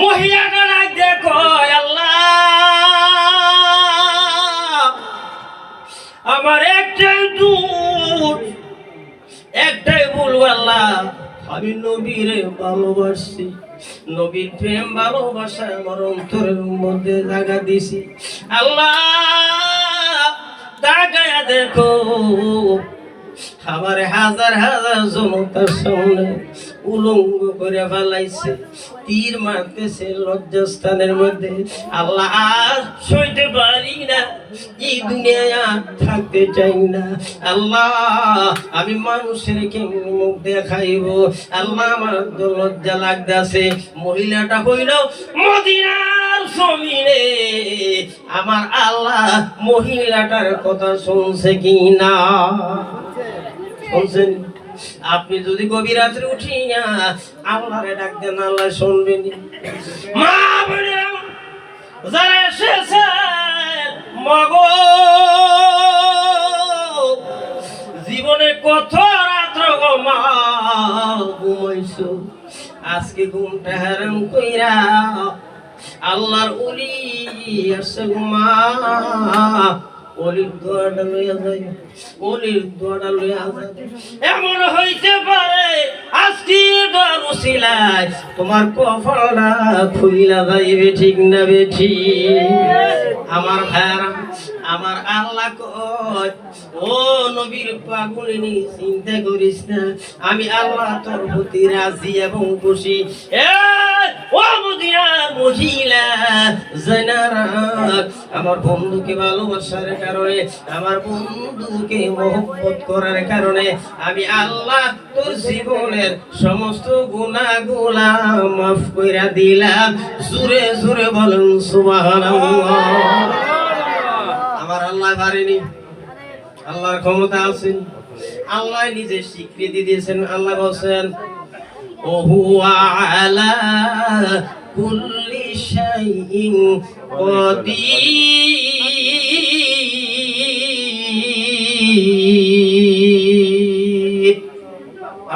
মহিলাটা ডাক দেখো আল্লাহ। আমার একটাই দুধ একটাই বলব আল্লাহ। আমি নবীরে ভালোবাসি, নবীর প্রেম ভালোবাসা আমার অন্তরের মধ্যে জায়গা দিছি। আল্লাহ, তাকায়া দেখো, আমার হাজার হাজার জনতার সামনে উলঙ্গ করে ফেলাইছে। তীর মারতেছে লজ্জাস্থানের মধ্যে। আল্লাহ আর সইতে পারি না। এই দুনিয়ায় আর থাকতে চাই না। আল্লাহ, আমি মানুষের কেমন মুখ দেখাইব? আল্লাহ, আমার তো লজ্জা লাগতেছে। মহিলাটা হইল মদিনার জমিনে। আমার আল্লাহ মহিলাটার কথা শুনছে কি না শুনছেন? আপনি যদি গভীর রাত্রে উঠিয়া আল্লাহরে ডাক দেন, আল্লাহ শুনবেন মগো, জীবনে কত রাত্র গো মা আজকে ঘুমটা হারাম কইরা আল্লাহর উলি আসছে গো মা। এমন তোমার কপালটা খুইলা যাইবে ঠিক না বেঠি আমার ভাইয়ারা, আমার আল্লাহ কয়, ও নবীর পাগলিনী চিন্তা করিস না, আমি আল্লাহ তোর প্রতি রাজি এবং খুশি। এ আমার বন্ধুকে ভালোবাসার কারণে, আমার বন্ধুকে মহব্বত করার কারণে আমি আল্লাহ তোর জীবনের সমস্ত গুণাগুলা মাফ কইরা দিলাম। জুরে জুরে বলুন আমার আল্লাহ পারেনি। আল্লাহর ক্ষমতা আছে। আল্লাহ নিজে স্বীকৃতি দিয়েছেন। আল্লাহ বলছেন আলা কুল্লি শাইইন কদির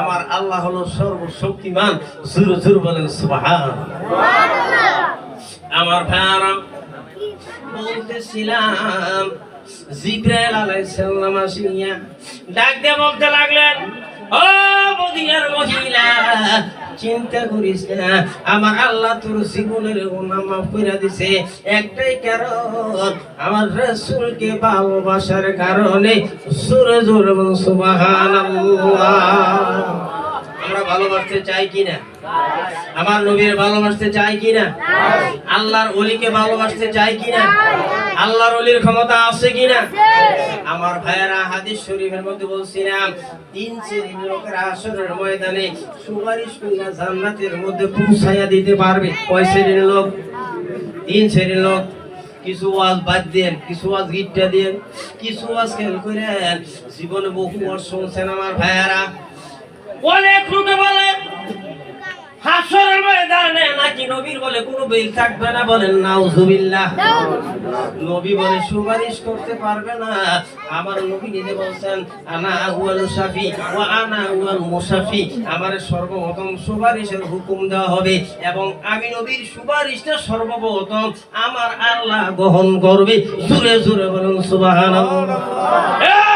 আমার আল্লাহ হলো সর্বশক্তিমান। জুর জুর বলেন সুবহান আমার ভাইয়ারা, বলতেছিলাম, জিব্রাইল আলাইহিস সালাম আসিয়া ডাক দিয়ে বলতে লাগলেন চিন্তা করিস না, আমার আল্লাহ তোর জীবনের মাফ করে দিছে। একটাই কারণ, আমার রসুলকে ভালোবাসার কারণে সুরে সুবাহ আমরা ভালোবাসতে চাই কিনা? আমার নবীর ভালোবাসতে চাই কিনা? আল্লাহর অলিকে ভালোবাসতে চাই কিনা? আল্লাহর অলির ক্ষমতা আছে কিনা? আমার ভাইয়েরা হাদিস শরীফের মধ্যে বলছিলাম, তিন শ্রেণির আসরের ময়দানে সুপারিশ জান্নাতের মধ্যে পৌঁছাইয়া দিতে পারবে। কয় শ্রেণির লোক? তিন শ্রেণির লোক। কিছু ওয়াজ বাদ দেন, কিছু ওয়াজ গিটটা দেন, কিছু ওয়াজ খেয়াল করেন। জীবনে বহু ওয়াজ শুনছেন আমার ভাইয়ারা? আনা আহুয়াল মুসাফি আমার সর্বপ্রথম সুপারিশের হুকুম দেওয়া হবে এবং আমি নবীর সুপারিশটা সর্বপ্রথম আমার আল্লাহ গ্রহণ করবে। জুরে জুরে বলুন, সুবহানাল্লাহ।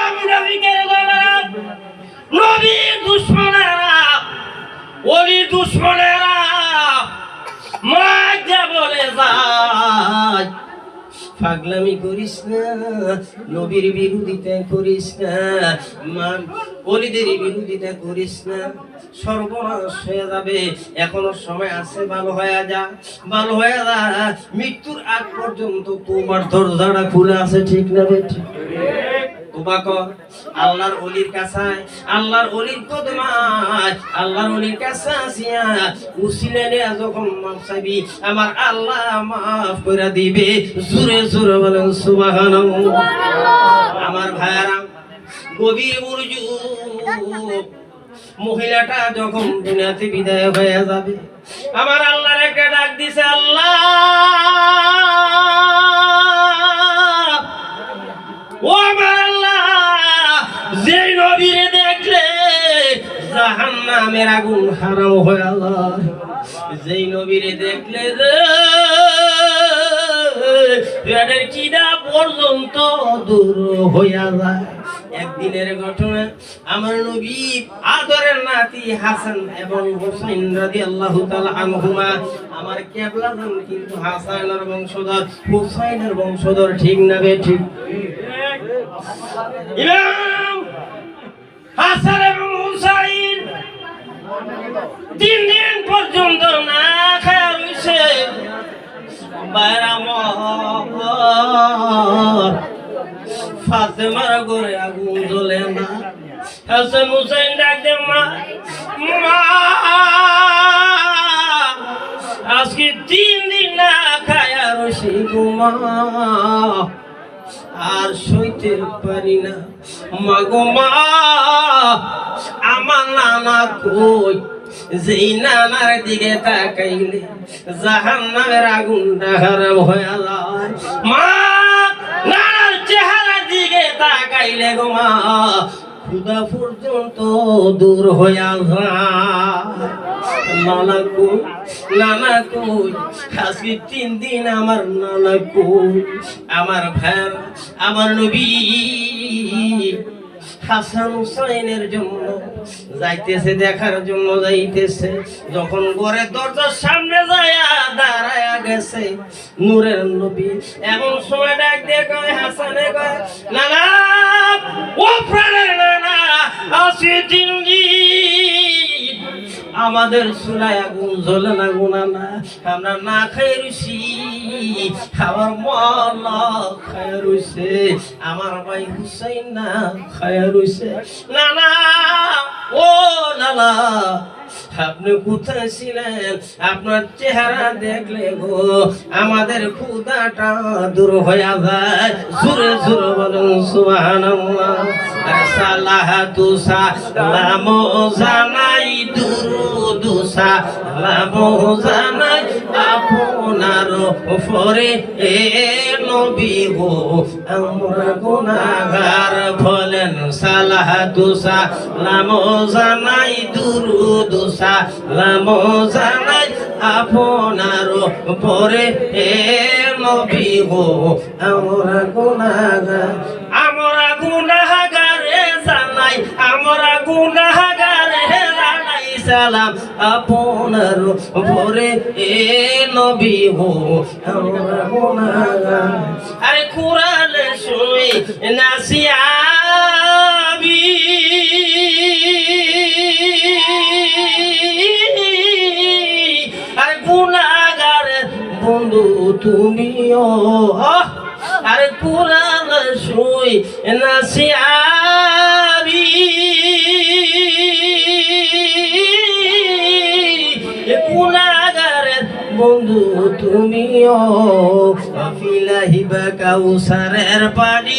পাগলামি করিস না, নবীর বিরোধিতা করিস না, মান অলিদের বিরোধিতা করিস না। সর্বনাশ হয়ে যাবে, এখনও সময় আছে, ভালো হয়ে যা, ভালো হয়ে যা। মৃত্যুর আগ পর্যন্ত তোমার দরজাটা খুলে আছে, ঠিক না ঠিক তোবা কর আল্লাহর অলির আল্লাহর অলির কদমায় আল্লাহর অলির কাছে আসিয়া উসিলে নিয়া যখন মাফ চাইবি আমার আল্লাহ মাফ করে দিবে। জোরে জোরে বলেন সুবহানাল্লাহ। আমার ভাইয়ারা গভীর মরজু মহিলাটা যখন দুনিয়াতে বিদায় হয়ে যাবে আমার আল্লাহর একটা ডাক দিছে আল্লাহ! জাহান্নামের আগুন হারাম হয়ে যেই নবীরে দেখলে রে পেটের পর্যন্ত দূর হইয়া যায় একদিনের ঘটনা, আমার নবী আদরের নাতি হাসান এবং হুসাইন রাদিয়াল্লাহু তাআলা আনহুমা, আমার কেবলা কিন্তু হাসানের বংশধর, হুসাইনের বংশধর, ঠিক না বে ঠিক? ইমাম! হাসান এবং তিন দিন পর্যন্ত না খায় রয়েছে বাইরামর ফাতেমার ঘরে আগুন জ্বলে না। হাসান হুসাইন ডাকতে মা আজকে তিন দিন না খায় রয়েছে ঘুমা আর সইতে পারি না। মাগো মা আমার নানা কই? যেই নানার দিকে তাকাইলে জাহান নামের আগুন ডাহার হয়ে মা, নানার চেহারার দিকে তাকাইলে গো মা খুদা পর্যন্ত দূর হইয়া নানা কই? নানা কই? আজকে তিন দিন আমার নানা কই? আমার ভাই আমার নবী। হাসান জন্য যাইতেছে, দেখার জন্য যাইতেছে। যখন ঘরে দরজার সামনে যায় দাঁড়ায়া গেছে নূরের নবী, এমন সময় ডাক দিয়ে হাসানে নানা নানা আসি তিন দিন আমাদের চুলায় আগুন জ্বলে না গুনা না আমরা না খাই রুছি আমার মন খায় রইছে আমার ভাই হুসাইন না খায় রইছে না ও নানা, আপনি কোথায় ছিলেন? আপনার চেহারা দেখলে গো, আমাদের ক্ষুদাটা দূর হয়ে যায়। জোরে জোরে বলুন, সুবহানাল্লাহ। আরে সালাহ তুসা লামো জানাই দুরুদু জানাই আপনার উপরে এ নবী গো আমরা গুনাহগার বলেন তুসা লামো জানাই দুরুদু সালামো জানাই আপনার উপরে এ নবী গো আমরা সালাম আপনার উপরে এ নবী গুনাহগার আরে কুরআন শুই নাসিয়াবি আরে গুনাহগার বন্ধু তুমিও। আরে কুরআন শুই নাসিয়াবি বন্ধু তুমিও। ফিলাহিবা কাউসারের পানি।